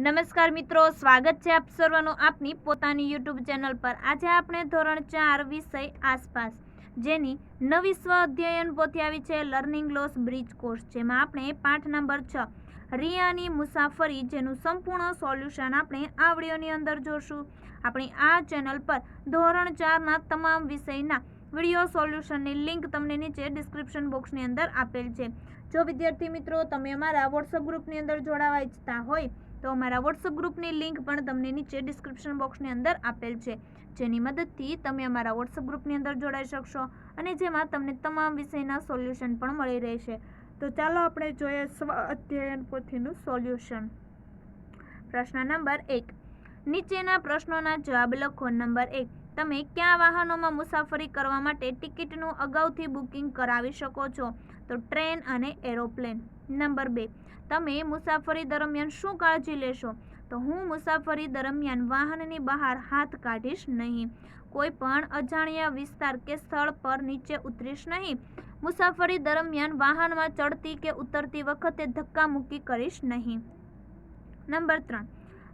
નમસ્કાર મિત્રો, સ્વાગત છે આપ સર્વનું આપની પોતાની યુટ્યુબ ચેનલ પર. આજે આપણે ધોરણ ચાર વિષય આસપાસ, જેની નવી સ્વ અધ્યયન પોથી આવી છે લર્નિંગ લોસ બ્રિજ કોર્સ જેમાં આપણે પાઠ નંબર છ રિયાની મુસાફરી, જેનું સંપૂર્ણ સોલ્યુશન આપણે આ વિડીયોની અંદર જોશું. આપણી આ ચેનલ પર ધોરણ ચારના તમામ વિષયના વીડિયો સોલ્યુશનની લિંક તમને નીચે ડિસ્ક્રિપ્શન બોક્સની અંદર આપેલ છે. જો વિદ્યાર્થી મિત્રો, તમે અમારા વોટ્સઅપ ગ્રુપની અંદર જોડાવા ઈચ્છતા હોય તો અમારા વોટ્સઅપ ગ્રુપની લિંક પણ તમને નીચે ડિસ્ક્રિપ્શન બોક્સની અંદર આપેલ છે. જેની મદદથી તમે અમારા વોટ્સઅપ ગ્રુપની અંદર જોડાઈ શકશો અને જેમાં તમને તમામ વિષયના સોલ્યુશન પણ મળી રહેશે. તો ચાલો આપણે જોઈએ સ્વ અધ્યયન પોથીનું સોલ્યુશન પ્રશ્ન નંબર એક. નીચેના પ્રશ્નોના જવાબ લખો. નંબર એક. તમે કયા વાહનોમાં મુસાફરી કરવા માટે ટિકિટનું અગાઉથી બુકિંગ કરાવી શકો છો? તો ટ્રેન અને એરોપ્લેન. નંબર બે, તમે મુસાફરી દરમિયાન શું કાળજી લેશો? તો હું મુસાફરી દરમિયાન વાહનની બહાર હાથ કાઢીશ નહીં. કોઈ પણ અજાણ્યા વિસ્તાર કે સ્થળ પર નીચે ઉતરીશ નહીં. મુસાફરી દરમિયાન વાહનમાં ચડતી કે ઉતરતી વખતે ધક્કામુક્કી કરીશ નહીં. નંબર ત્રણ,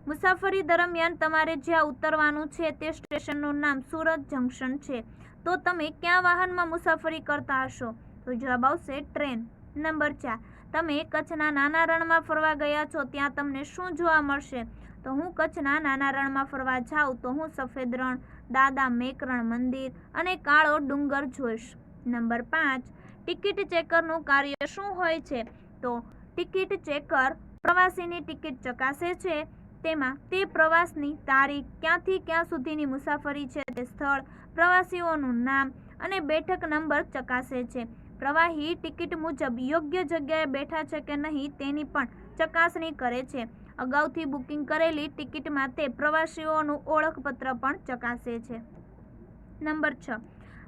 મુસાફરી દરમિયાન તમારે જ્યાં ઉતરવાનું છે તે સ્ટેશનનું નામ સુરત જંકશન છે. તો તમે ક્યાં વાહનમાં મુસાફરી કરતા હશો? તો જવાબ આવશે ટ્રેન. નંબર ચાર, તમે કચ્છના નાના રણમાં ફરવા ગયા છો ત્યાં તમને શું જોવા મળશે? તો હું કચ્છના નાના રણમાં ફરવા જાઉં તો હું સફેદ રણ, દાદા મેકરણ મંદિર અને કાળો ડુંગર જોઈશ. નંબર પાંચ, ટિકિટ ચેકરનું કાર્ય શું હોય છે? તો ટિકિટ ચેકર પ્રવાસીની ટિકિટ ચકાસે છે. તેમાં તે પ્રવાસની તારીખ, ક્યાંથી ક્યાં સુધીની મુસાફરી છે, તે સ્થળ, પ્રવાસીઓનું નામ અને બેઠક નંબર ચકાસે છે. પ્રવાહી ટિકિટ મુજબ યોગ્ય જગ્યાએ બેઠા છે કે નહીં તેની પણ ચકાસણી કરે છે. અગાઉથી બુકિંગ કરેલી ટિકિટમાં તે પ્રવાસીઓનું ઓળખપત્ર પણ ચકાસે છે. નંબર છ.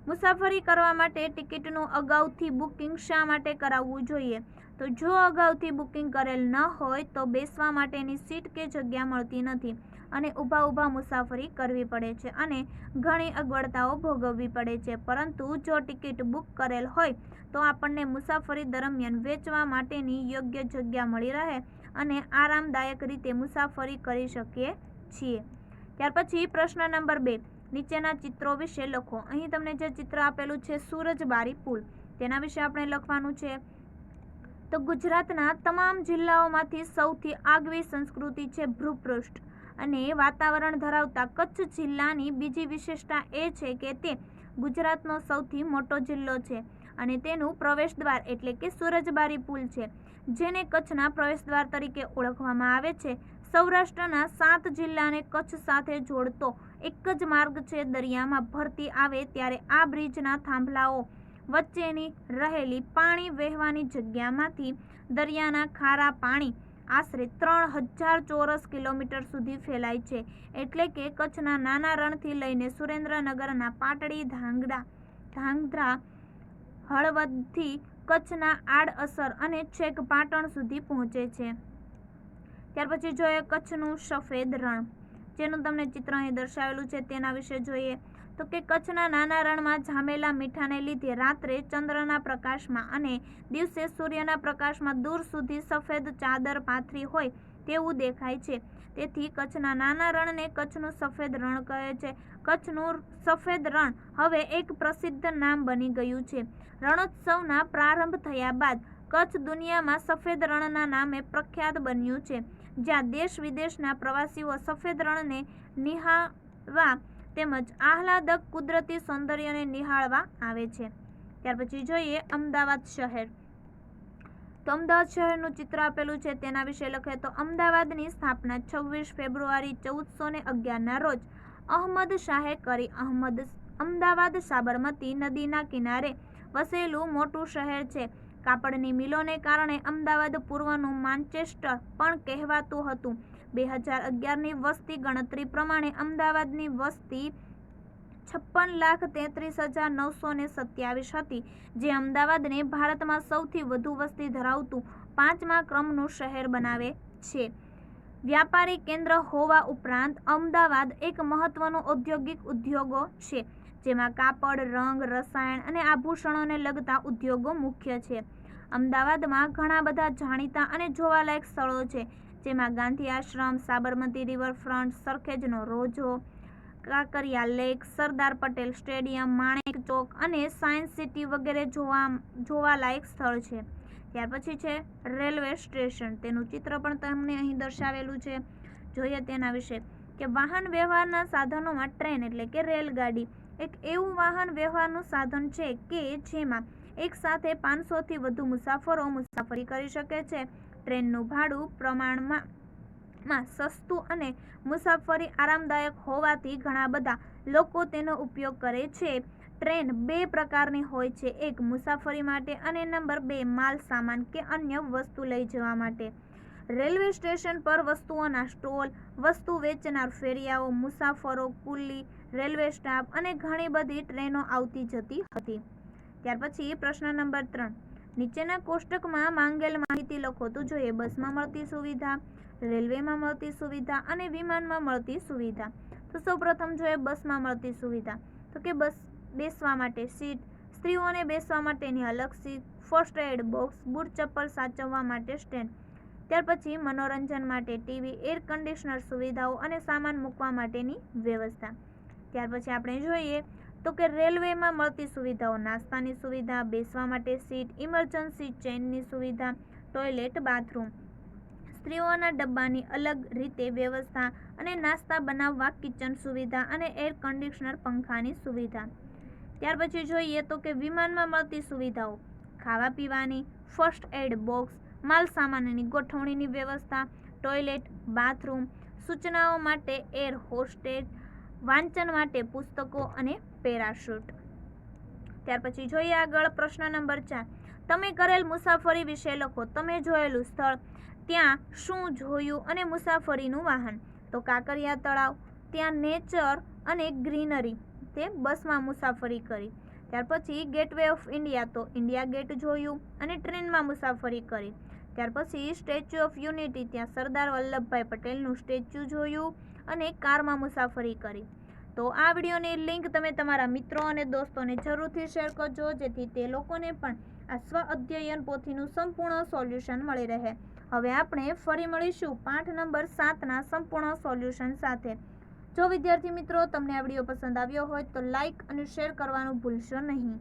મુસાફરી કરવા માટે ટિકિટનું અગાઉથી બુકિંગ શા માટે કરાવવું જોઈએ? તો જો અગાઉથી બુકિંગ કરેલ ન હોય તો બેસવા માટેની સીટ કે જગ્યા મળતી નથી. અને ઊભા ઊભા મુસાફરી કરવી પડે છે અને ઘણી અગવડતાઓ ભોગવવી પડે છે. પરંતુ જો ટિકિટ બુક કરેલ હોય, તો આપણને મુસાફરી દરમિયાન વેચવા માટેની યોગ્ય જગ્યા મળી રહે અને આરામદાયક રીતે મુસાફરી કરી શકીએ છીએ. ત્યાર પછી પ્રશ્ન નંબર બે, નીચેના ચિત્રો વિશે લખો. અહીં તમને જે ચિત્ર આપેલું છે સૂરજબારી પુલ, તેના વિશે આપણે લખવાનું છે. તો ગુજરાતના તમામ જિલ્લાઓમાંથી સૌથી આગવી સંસ્કૃતિ છે ભૂપૃષ્ઠ. અને વાતાવરણ ધરાવતા કચ્છ જિલ્લાની બીજી વિશેષતા એ છે કે તે ગુજરાતનો સૌથી મોટો જિલ્લો છે અને તેનું પ્રવેશદ્વાર એટલે કે સૂરજબારી પુલ છે, જેને કચ્છના પ્રવેશદ્વાર તરીકે ઓળખવામાં આવે છે. સૌરાષ્ટ્રના સાત જિલ્લાને કચ્છ સાથે જોડતો એક જ માર્ગ છે દરિયામાં ભરતી આવે ત્યારે આ બ્રિજના થાંભલાઓ વચ્ચેની રહેલી પાણી વહેવાની જગ્યામાંથી દરિયાના ખારા પાણી આશરે ત્રણ હજાર ચોરસ કિલોમીટર સુધી ફેલાય છે. એટલે કે કચ્છના નાના રણથી લઈને સુરેન્દ્રનગરના પાટડી ધાંગડા ધાંગધ્રા, હળવદથી કચ્છના આડઅસર અને છેક પાટણ સુધી પહોંચે છે. ત્યાર પછી જોઈએ કચ્છનું સફેદ રણ. જેનું તમને ચિત્ર અહીં દર્શાવેલું છે. તેના વિશે જોઈએ. તો કે કચ્છના નાના રણમાં જામેલા મીઠાને લીધે રાત્રે ચંદ્રના પ્રકાશમાં અને દિવસે સૂર્યના પ્રકાશમાં દૂર સુધી સફેદ ચાદર પાથરી હોય તેવું દેખાય છે. તેથી કચ્છના નાના રણને કચ્છનું સફેદ રણ કહે છે. કચ્છનું સફેદ રણ હવે એક પ્રસિદ્ધ નામ બની ગયું છે. રણોત્સવના પ્રારંભ થયા બાદ કચ્છ દુનિયામાં સફેદ રણના નામે પ્રખ્યાત બન્યું છે. જ્યાં દેશ વિદેશના પ્રવાસીઓ સફેદ રણને નિહાળવા તેમજ આહલાદક કુદરતી સૌંદર્યને નિહાળવા આવે છે. ત્યાર પછી જોઈએ અમદાવાદ શહેર. તો અમદાવાદ શહેરનું ચિત્ર આપેલું છે. તેના વિશે લખે તો અમદાવાદની સ્થાપના છવ્વીસ ફેબ્રુઆરી ચૌદસો ને અગિયારના રોજ અહમદ શાહે કરી. અહમદ અમદાવાદ સાબરમતી નદીના કિનારે વસેલું મોટું શહેર છે. કાપડની મિલોને કારણે અમદાવાદ પૂર્વનું માન્ચેસ્ટર પણ કહેવાતું હતું. બે હજાર અગિયારની વસ્તી ગણતરી પ્રમાણે અમદાવાદની વસ્તી છપ્પન લાખ તેત્રીસ હજાર નવસો ને સત્યાવીસ હતી, જે અમદાવાદને ભારતમાં સૌથી વધુ વસ્તી ધરાવતું પાંચમા ક્રમનું શહેર બનાવે છે. વ્યાપારી કેન્દ્ર હોવા ઉપરાંત અમદાવાદ એક મહત્વનો ઔદ્યોગિક ઉદ્યોગો છે, જેમાં કાપડ, રંગ, રસાયણ અને આભૂષણોને લગતા ઉદ્યોગો મુખ્ય છે. અમદાવાદમાં ઘણા બધા જાણીતા અને જોવાલાયક સ્થળો છે જેમાં ગાંધી આશ્રમ, સાબરમતી રિવરફ્રન્ટ સરખેજનો રોજો, કાંકરિયા લેક સરદાર પટેલ સ્ટેડિયમ માણેક ચોક અને સાયન્સ સિટી વગેરે જોવા, જોવાલાયક સ્થળ છે. ત્યાર પછી છે રેલવે સ્ટેશન તેનું ચિત્ર પણ તમને અહીં દર્શાવેલું છે. જોઈએ તેના વિશે કે વાહન વ્યવહારના સાધનોમાં ટ્રેન એટલે કે રેલગાડી એક એવું વાહન વ્યવહારનું સાધન છે કે જેમાં એક સાથે પાંચસોથી વધુ મુસાફરો મુસાફરી કરી શકે છે. ટ્રેનનું ભાડું પ્રમાણમાં માં સસ્તું અને મુસાફરી આરામદાયક હોવાથી ઘણા બધા લોકો તેનો ઉપયોગ કરે છે. ટ્રેન બે પ્રકારની હોય છે. એક મુસાફરી માટે અને નંબર બે માલ સામાન કે અન્ય વસ્તુ લઈ જવા માટે. રેલવે સ્ટેશન પર વસ્તુઓના સ્ટોલ, વસ્તુ વેચનાર ફેરિયાઓ, મુસાફરો, કુલી, રેલવે સ્ટાફ અને ઘણી બધી ટ્રેનો આવતી જતી હતી. ત્યાર પછી પ્રશ્ન નંબર ત્રણ. નીચેના કોષ્ટકમાં માંગેલ માહિતી લખો તો જોઈએ. બસમાં મળતી સુવિધા, રેલવેમાં મળતી સુવિધા અને વિમાનમાં મળતી સુવિધા. તો સૌપ્રથમ જોઈએ બસમાં મળતી સુવિધા. તો કે બસ બેસવા માટે સીટ, સ્ત્રીઓને બેસવા માટેની અલગ seat, first aid box, boot ચપ્પલ સાચવવા માટે સ્ટેન્ડ. ત્યાર પછી મનોરંજન માટે ટીવી, એર કન્ડિશનર સુવિધાઓ અને સામાન મૂકવા માટેની વ્યવસ્થા. ત્યાર પછી આપણે જોઈએ તો કે રેલવેમાં મળતી સુવિધાઓ, નાસ્તાની સુવિધા, બેસવા માટે સીટ, ઇમરજન્સી, ચેનની સુવિધા, ટોયલેટ, બાથરૂમ. સ્ત્રીઓના ડબ્બાની અલગ રીતે વ્યવસ્થા અને નાસ્તા બનાવવા, કિચન સુવિધા અને એર કન્ડિશનર પંખાની સુવિધા. ત્યાર પછી જોઈએ તો કે વિમાનમાં મળતી સુવિધાઓ. ખાવા પીવાની ફર્સ્ટ એડ બોક્સ માલ સામાનની ગોઠવણીની વ્યવસ્થા, ટોયલેટ, બાથરૂમ, સૂચનાઓ માટે એર હોસ્ટેજ, વાંચન માટે પુસ્તકો અને પેરાશૂટ. ત્યાર પછી જોઈએ આગળ પ્રશ્ન નંબર ચાર. તમે કરેલ મુસાફરી વિશે લખો. તમે જોયેલું સ્થળ, ત્યાં શું જોયું અને મુસાફરીનું વાહન? તો કાંકરિયા તળાવ, ત્યાં નેચર અને ગ્રીનરી. તે બસમાં મુસાફરી કરી. ત્યાર પછી ગેટવે ઓફ ઇન્ડિયા, તો ઇન્ડિયા ગેટ જોયું અને ટ્રેનમાં મુસાફરી કરી. ત્યાર પછી સ્ટેચ્યુ ઓફ યુનિટી, ત્યાં સરદાર વલ્લભભાઈ પટેલનું સ્ટેચ્યુ જોયું અને કારમાં મુસાફરી કરી. તો આ વિડીયોની લિંક તમે તમારા મિત્રો અને દોસ્તોને જરૂરથી શેર કરજો, જેથી તે લોકોને પણ આ સ્વ અધ્યયન પોથીનું સંપૂર્ણ સોલ્યુશન મળી રહે. હવે આપણે ફરી મળીશું પાઠ નંબર સાતના સંપૂર્ણ સોલ્યુશન સાથે. જો વિદ્યાર્થી મિત્રો તમને આ વીડિયો પસંદ આવ્યો હોય તો લાઇક અને શેર કરવાનું ભૂલશો નહીં.